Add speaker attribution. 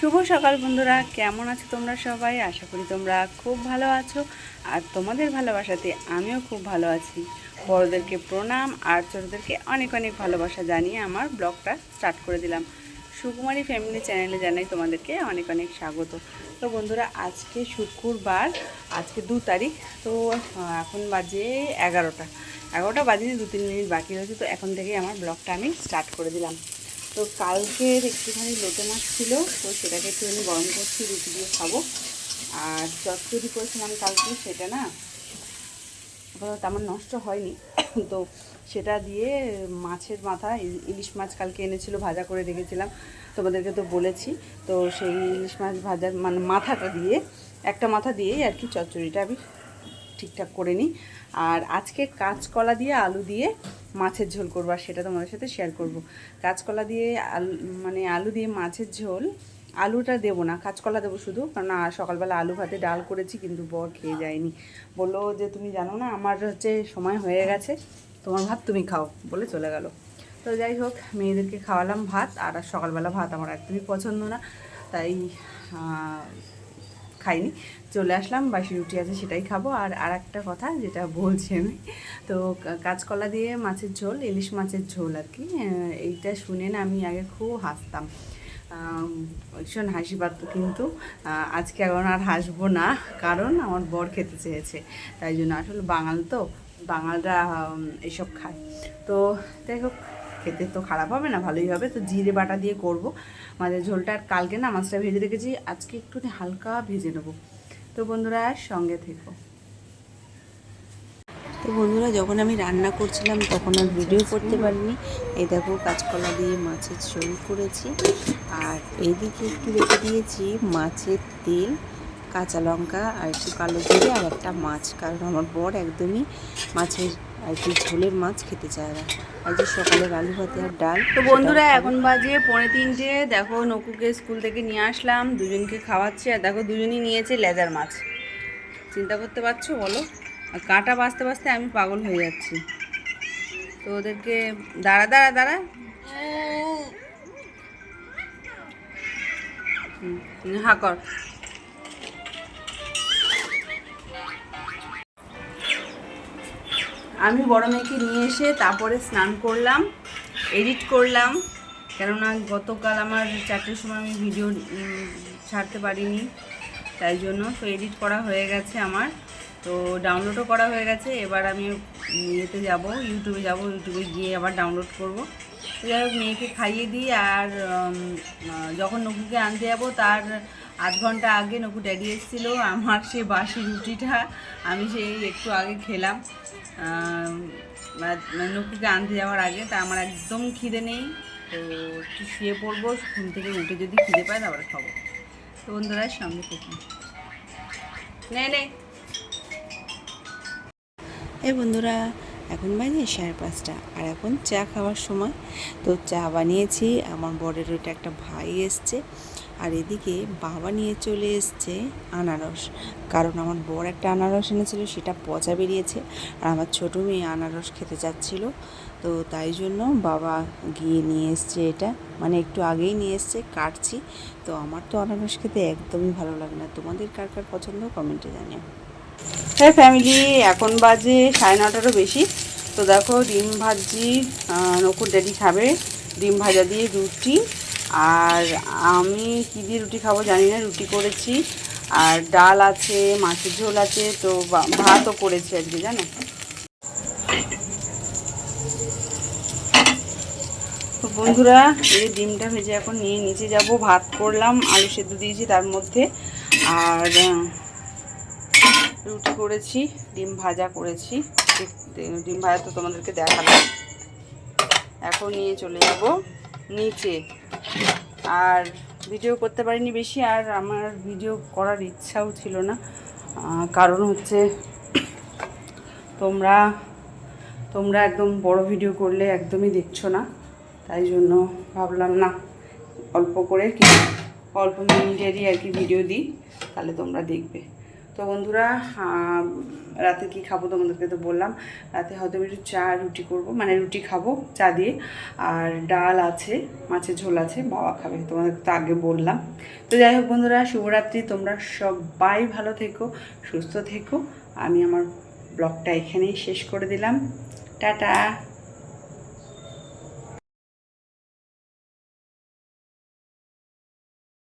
Speaker 1: শুভ সকাল বন্ধুরা, কেমন আছো তোমরা সবাই? আশা করি তোমরা খুব ভালো আছো। আর তোমাদের ভালোবাসাতে আমিও খুব ভালো আছি। বড়োদেরকে প্রণাম আর ছোটোদেরকে অনেক অনেক ভালোবাসা জানিয়ে আমার ব্লগটা স্টার্ট করে দিলাম। সুকুমারী ফ্যামিলি চ্যানেলে জানাই তোমাদেরকে অনেক অনেক স্বাগত। তো বন্ধুরা, আজকে শুক্রবার, আজকে দু তারিখ, তো এখন বাজে এগারোটা। এগারোটা বাজে দু তিন মিনিট বাকি রয়েছে, তো এখন থেকেই আমার ব্লগটা আমি স্টার্ট করে দিলাম। তো কালকের একটুখানি লোটে মাছ ছিল, তো সেটাকে একটুখানি গরম করছি, রুটি দিয়ে খাব। আর চচ্চড়ি করেছিলাম কালকে সেটা না আমার নষ্ট হয়নি। তো সেটা দিয়ে মাছের মাথা ইলিশ মাছ কালকে এনেছিল, ভাজা করে রেখেছিলাম। তোমাদেরকে তো বলেছি, তো সেই ইলিশ মাছ ভাজার মানে মাথাটা দিয়ে, একটা মাথা দিয়েই আর কি চচ্চড়িটা আমি ঠিকঠাক করে নিই। আর আজকে কাঁচকলা দিয়ে, আলু দিয়ে মাছের ঝোল করব আর সেটা তোমাদের সাথে শেয়ার করব। কাঁচকলা দিয়ে আলু মানে আলু দিয়ে মাছের ঝোল, আলুটা দেবো না, কাঁচকলা দেবো শুধু কারণ সকালবেলা আলু ভাতে ডাল করেছি, কিন্তু বর খেয়ে যায়নি। বলল যে, তুমি জানো না, আমার হচ্ছে সময় হয়ে গেছে, তোমার ভাত তুমি খাও, বলে চলে গেল। তো যাই হোক, মেয়েদেরকে খাওয়ালাম ভাত, আর সকালবেলা ভাত আমার একদমই পছন্দ না, তাই খাইনি। চলে আসলাম, বাসি রুটি আছে সেটাই খাব। আর আর একটা কথা যেটা বলছি আমি, তো কাঁচকলা দিয়ে মাছের ঝোল, ইলিশ মাছের ঝোল আর কি। এইটা শুনে না আমি আগে খুব হাসতাম। ভীষণ হাসি পারতো কিন্তু আজকে এখন আর হাসবো না, কারণ আমার বর খেতে চেয়েছে। তাই জন্য আসলে বাঙাল তো, বাঙালরা এসব খায়। তো যাই হোক খেতে তো খারাপ হবে না, ভালোই হবে। তো জিরে বাটা দিয়ে করব। মাছের ঝোলটা আর কালকে না মাছটা ভেজে রেখেছি, আজকে একটু হালকা ভেজে নেব। তো বন্ধুরা, সঙ্গে থেকো। তো বন্ধুরা, যখন আমি রান্না করছিলাম, তখন আর ভিডিও করতে পারিনি। এই দেখো, কাঁচকলা দিয়ে মাছের ঝোল করেছি। আর এইদিকে একটু রেখে দিয়েছি মাছের তেল, কাঁচা লঙ্কা আর একটু কালো জিরে আর একটা মাছ। কারণ আমার বর একদমই মাছের আর ঝোলের মাছ খেতে চায় না। আর যে সকালের আলু ভাতে আর ডাল তো বন্ধুরা এখন বাজে পৌনে তিনটে। দেখো নকুকে স্কুল থেকে নিয়ে আসলাম দুজনকে খাওয়াচ্ছি। আর দেখো দুজনই নিয়েছে লেজার মাছ। চিন্তা করতে পারছ? বলো। আর কাঁটা বাঁচতে বাঁচতে আমি পাগল হয়ে যাচ্ছি। তো ওদেরকে দাঁড়া দাঁড়া দাঁড়া। হা কর। আমি বড় মেয়েকে নিয়ে এসে তারপরে স্নান করলাম এডিট করলাম, কেননা গতকাল আমার চারটের সময় আমি ভিডিও ছাড়তে পারিনি, তাই জন্য তো এডিট করা হয়ে গেছে আমার। তো ডাউনলোডও করা হয়ে গেছে, এবার আমি ইয়েতে যাব, ইউটিউবে যাব, ইউটিউবে গিয়ে আবার ডাউনলোড করব। তো যাই হোক, মেয়েকে খাইয়ে দিই আর যখন নকুকে আনতে যাব, তার আধ ঘণ্টা আগে নকু ড্যাডি এসেছিল, আমার সে বাসি রুটিটা, আমি সেই একটু আগে খেলাম। নকুকে আনতে যাওয়ার আগে, তা আমার একদম খিদে নেই, তো একটু শুয়ে পড়ব, ঘুম থেকে উঠে যদি খিদে পায় তারপরে খাব। তো বন্ধুরা সঙ্গে থেকে। নে নে। এই বন্ধুরা, এখন বাজে সাড়ে পাঁচটা। আর এখন চা খাওয়ার সময়। তো চা বানিয়েছি। আমার বরের ওইটা একটা ভাই এসছে। আর এদিকে বাবা নিয়ে চলে এসছে আনারস। কারণ আমার বর একটা আনারস এনেছিল, সেটা পচা বেরিয়েছে। আর আমার ছোটো মেয়ে আনারস খেতে চাচ্ছিল। তো তাই জন্য বাবা গিয়ে নিয়ে এসছে এটা। মানে একটু আগেই নিয়ে এসছে, কাটছি। তো আমার তো আনারস খেতে একদমই ভালো লাগে না। তোমাদের কার কার পছন্দ? কমেন্টে জানিও। হ্যাঁ ফ্যামিলি এখন বাজে সাড়ে নটারও বেশি। তো দেখো ডিম ভাজি নকুর ড্যাডি খাবে। ডিম ভাজা দিয়ে রুটি। আর আমি কী দিয়ে রুটি খাব জানি না, রুটি করেছি। আর ডাল আছে, মাছের ঝোল আছে, তো ভাতও করেছি আজকে, জানো? তো বন্ধুরা, এই ডিমটা ভেজে এখন নিয়ে নিচে যাব। ভাত করলাম, আলু সেদ্ধ দিয়েছি তার মধ্যে। আর রুটি করেছি, ডিম ভাজা করেছি। ডিম- ভাজা তো তোমাদেরকে দেখালাম। এখন নিয়ে চলে যাব নিচে। আর ভিডিও করতে পারিনি বেশি, আর আমার ভিডিও করার ইচ্ছাও ছিল না। কারণ হচ্ছে তোমরা তোমরা একদম বড় ভিডিও করলে একদমই দেখছ না। তাই জন্য ভাবলাম, না, অল্প করে কি, অল্প মিনিটেরই আর কি ভিডিও দিই, তাহলে তোমরা দেখবে। তো বন্ধুরা রাতে কি খাব তোমাদেরকে তো বললাম। রাতে হয়তো আমি একটু চা, রুটি করব। মানে রুটি খাব চা দিয়ে। আর ডাল আছে, মাছের ঝোল আছে, বাবা খাবে তোমাদের তো আগে বললাম। তো যাই হোক বন্ধুরা, শুভরাত্রি, তোমরা সবাই ভালো থেকো, সুস্থ থেকো। আমি আমার ব্লগটা এখানেই শেষ করে দিলাম। টাটা!